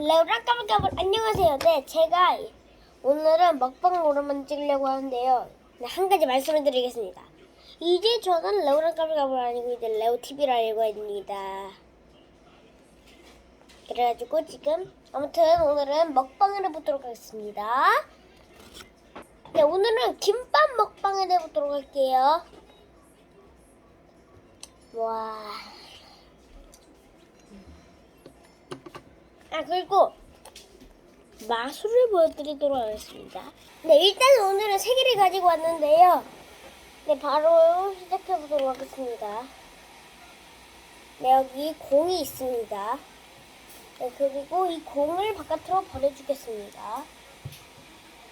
레오랑 까불까불 안녕하세요. 네, 제가 오늘은 먹방으로만 찍으려고 하는데요. 네, 한 가지 말씀을 드리겠습니다. 이제 저는 레오랑 까불까불 아니고 이제 레오 TV를 알고 있습니다. 그래가지고 지금 아무튼 오늘은 먹방을 해보도록 하겠습니다. 네, 오늘은 김밥 먹방을 해보도록 할게요. 와. 아 그리고 마술을 보여드리도록 하겠습니다. 네 일단 오늘은 세 개를 가지고 왔는데요. 네 바로 시작해 보도록 하겠습니다. 네 여기 공이 있습니다. 네 그리고 이 공을 바깥으로 버려주겠습니다.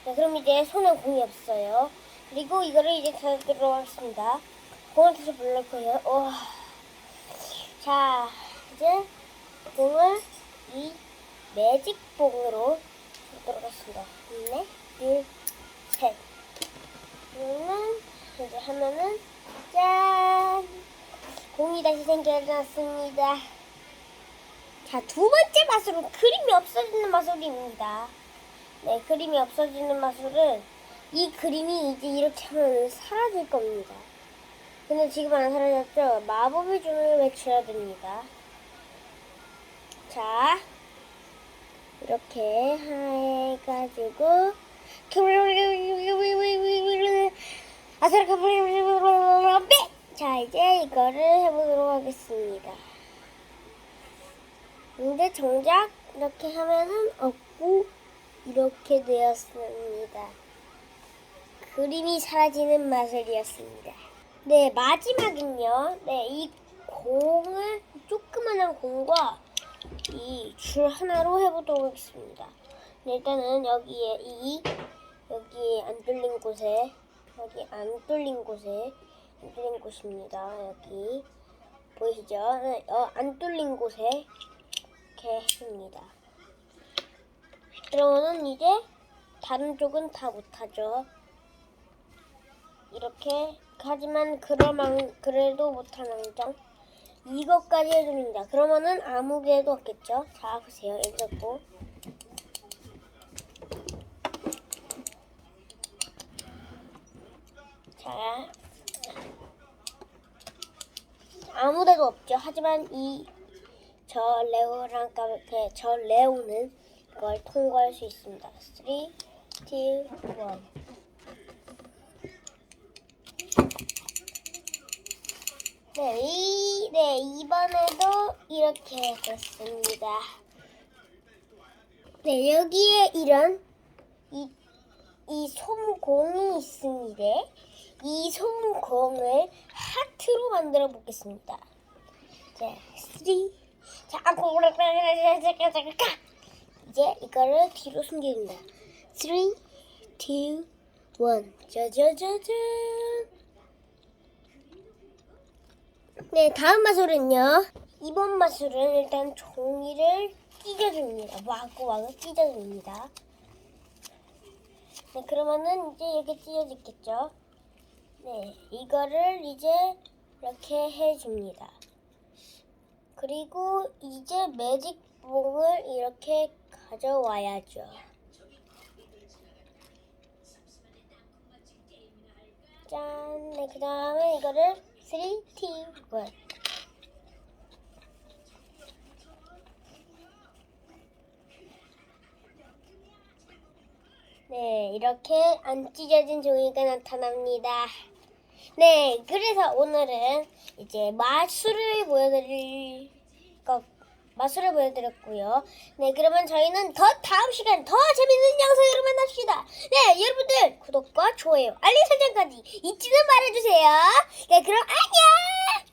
네 그럼 이제 손에 공이 없어요. 그리고 이거를 이제 닫도록 하겠습니다. 공을 다시 불릴 거예요. 와. 자 이제 공을 이 매직봉으로 하도록 하겠습니다. 하나, 둘, 셋. 그러면 이제 하면은 짠! 공이 다시 생겨났습니다. 자, 두 번째 마술은 그림이 없어지는 마술입니다. 네, 그림이 없어지는 마술은 이 그림이 이제 이렇게 하면 사라질 겁니다. 근데 지금 안 사라졌죠? 마법의 주문을 외쳐야 됩니다. 자, 이렇게 해가지고 아사라카브리 자 이제 이거를 해보도록 하겠습니다. 근데 정작 이렇게 하면은 없고 이렇게 되었습니다. 그림이 사라지는 마술이었습니다. 네 마지막은요. 네이 공을 조그만한 공과 이 줄 하나로 해보도록 하겠습니다. 네, 일단은 여기에 이 여기 안 뚫린 곳에 여기 안 뚫린 곳에 안 뚫린 곳입니다. 여기 보이시죠? 네, 어, 안 뚫린 곳에 이렇게 해줍니다. 그러면은 이제 다른 쪽은 다 못하죠. 이렇게 하지만 그러만 그래도 못한 왕정 이것까지 해줍니다. 그러면은 아무 개도 없겠죠? 자, 보세요. 읽었고. 자, 아무 데도 없죠. 하지만 이 저 레오랑 까맣게 저 레오는 이걸 통과할 수 있습니다. 3, 2, 1. 네, 이, 네, 이번에도 이렇게 됐습니다. 네, 여기에 이런 이, 이 솜공이 있습니다. 이 솜공을 하트로 만들어 보겠습니다. 자, 3, 자, 이제 이거를 뒤로 숨깁니다. 3, 2, 1. 짜자자잔. 네, 다음 마술은요. 이번 마술은 일단 종이를 찢어줍니다. 와구와구 찢어줍니다. 네, 그러면은 이제 이렇게 찢어지겠죠. 네, 이거를 이제 이렇게 해줍니다. 그리고 이제 매직봉을 이렇게 가져와야죠. 짠, 네, 그 다음에 이거를 3, 2, 1. 네, 이렇게 안 찢어진 종이가 나타납니다. 네, 그래서 오늘은 이제 마술을 보여드릴 것, 마술을 보여드렸고요. 네, 그러면 저희는 더 다음 시간 더 재밌는 영상으로 만납시다. 네, 여러분들 구독과 좋아요, 알림 설정까지 잊지는 말아주세요. 네, 그럼 안녕!